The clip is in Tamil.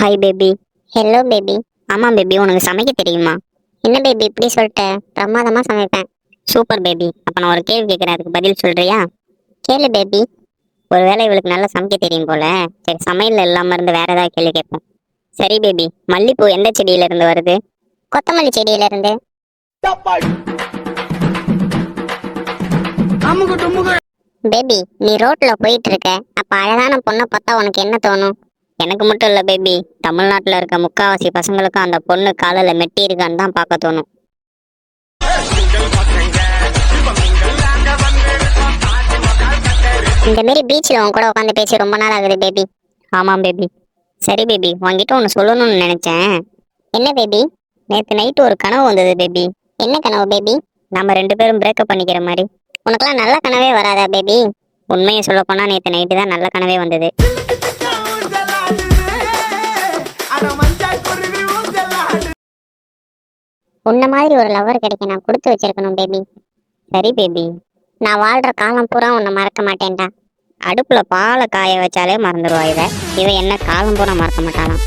ஹாய் பேபி ஹலோ பேபி ஆமாம் பேபி உனக்கு சமைக்க தெரியுமா? என்ன பேபி இப்படி சொல்லிட்ட? பிரமாதமாக சமைப்பேன். சூப்பர் பேபி அப்போ நான் ஒரு கேள்வி கேட்குறேன் அதுக்கு பதில் சொல்றியா? கேளு பேபி ஒருவேளை இவளுக்கு நல்லா சமைக்க தெரியும் போல. சரி சமையல் இல்லாமல் இருந்து வேற ஏதாவது கேள்வி கேட்போம். சரி பேபி மல்லிப்பூ எந்த செடியில இருந்து வருது? கொத்தமல்லி செடியில இருந்து. அமுகு டுமுகு பேபி நீ ரோட்ல போயிட்டு இருக்க. அப்ப அழகான பொண்ணை பார்த்தா உனக்கு என்ன தோணும்? எனக்கு மட்டும் இல்லை பேபி தமிழ்நாட்டில் இருக்க முக்காவாசி பசங்களுக்கும் அந்த பொண்ணு காலில் மெட்டி இருக்கான்னு தான் பார்க்க தோணும். இந்த மாரி பீச்சில் உன் கூட உட்காந்து பேசி ரொம்ப நாள் ஆகுது பேபி ஆமாம் பேபி சரி பேபி உங்ககிட்ட ஒன்று சொல்லணும்னு நினச்சேன். என்ன பேபி நேற்று நைட்டு ஒரு கனவு வந்தது பேபி என்ன கனவு பேபி நம்ம ரெண்டு பேரும் பிரேக்கப் பண்ணிக்கிற மாதிரி. உனக்கெல்லாம் நல்ல கனவே வராதா பேபி உண்மையை சொல்ல நேற்று நைட்டு தான் நல்ல கனவே வந்தது. உன்ன மாதிரி ஒரு லவர் கிடைக்க நான் கொடுத்து வச்சிருக்கணும் பேபி சரி பேபி நான் வாழ்ற காலம் பூரா உன்னை மறக்க மாட்டேன்டா. அடுப்புல பாலை காய வச்சாலே மறந்துடுவா இவ. இவ என்ன காலம் பூரா மறக்க மாட்டாளாம்.